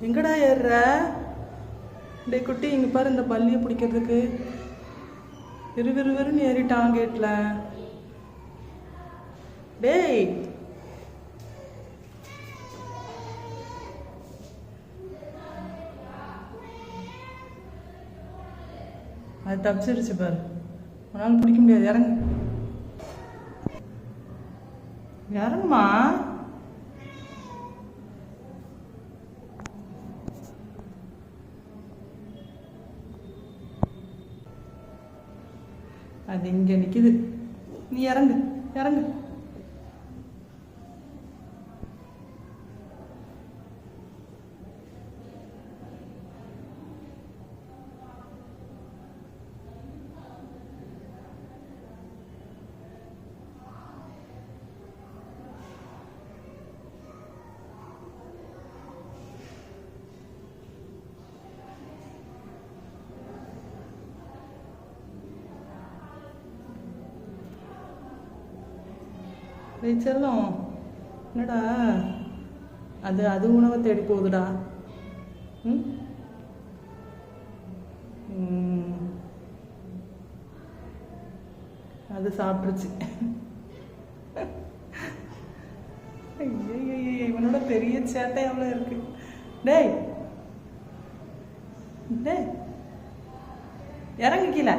எங்கடா ஏறுற? டேய் குட்டி இங்கே பாரு இந்த பள்ளியை பிடிக்கிறதுக்கு. விறுவிறுவிறுன்னு ஏறிட்டான் கேட்டில் டேய்! அது தப்பிச்சிருச்சு பாரு. உன்னால் பிடிக்க முடியாது. இறங்கு. இறங்குமா? அது இங்கே நிற்கிது நீ இறங்கு இறங்கு. டேய் செல்லம் என்னடா? அது அது உணவை தேடி போகுதுடா. ம்? அது சாப்பிட்ருச்சு இவனோட பெரிய சேட்டை எவ்வளோ இருக்கு. டேய் டேய் இறங்கு கீழே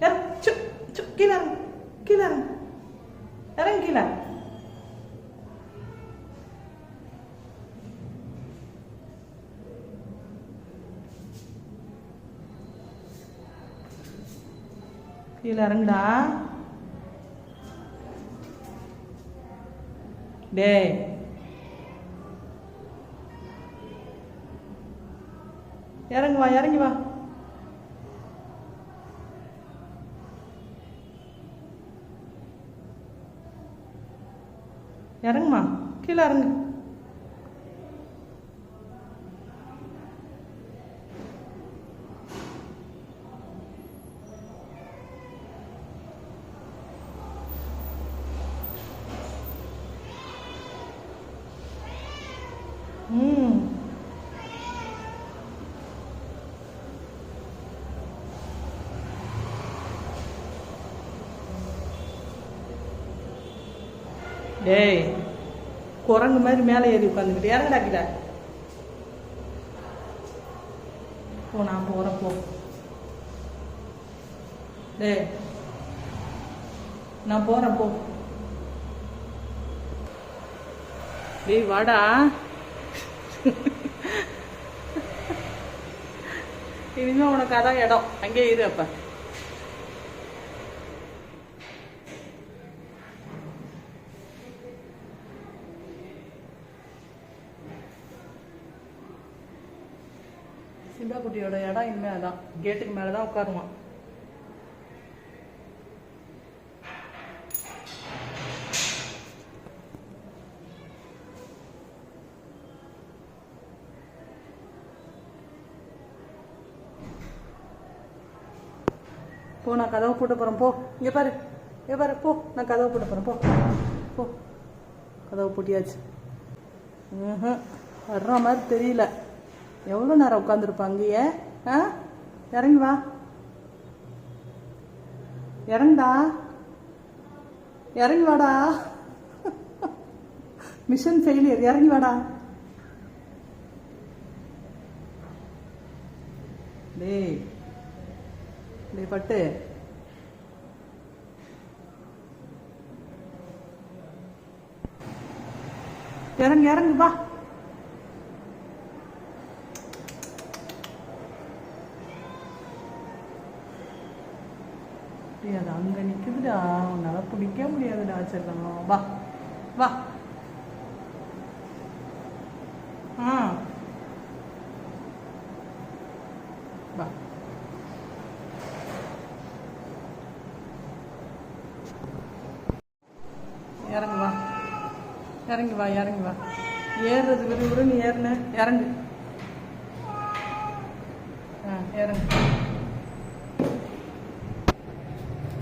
இறங்கு. சு, சு, கீழே இறங்கு கீழே இறங்கு கீழே கீழே இறங்குடா. டேய். இறங்குவா இறங்கி வா. இறங்குமா கீழே இறங்கு ம் டேய் குரங்கு மாதிரி மேலே ஏறி உட்காந்துக்கிட்டு. இறங்கடா கீழே போ நான் போகிறேன் போ. டேய் நான் போகிறேன் போ. டேய் வாடா. இனிமே உனக்கு அதான் இடம். அங்கே இரு அப்ப. சிம்பா குட்டியோட இடம் இனிமே தான் கேட்டுக்கு மேலே தான் உட்காருவான். போ நான் கதவை போட்டு போகிறேன் போ இங்கே பாரு. இங்கே பாரு. போ நான் கதவை போட்டு போகிறேன் போ போ. கதவை பூட்டியாச்சு. வர்ற மாதிரி தெரியல. எவ்வளோ நேரம் உட்காந்துருப்பா அங்கேயே? ஆ? இறங்கி வா. இறங்குடா. இறங்கி வாடா. மிஷன் ஃபெயிலியர் இறங்கி வாடா. டேய். டேய் பட்டு. இறங்கு இறங்கு வா. டேய், அது அங்கே நிற்குதுடா உன்னால் பிடிக்க முடியாதுடா செல்லம் வா. வா. ஆ. வா. இறங்கு வா. இறங்கி வா இறங்கி வா. ஏறுறது விறுவிறுன்னு ஏறுன. இறங்கு. ஆ இறங்கு.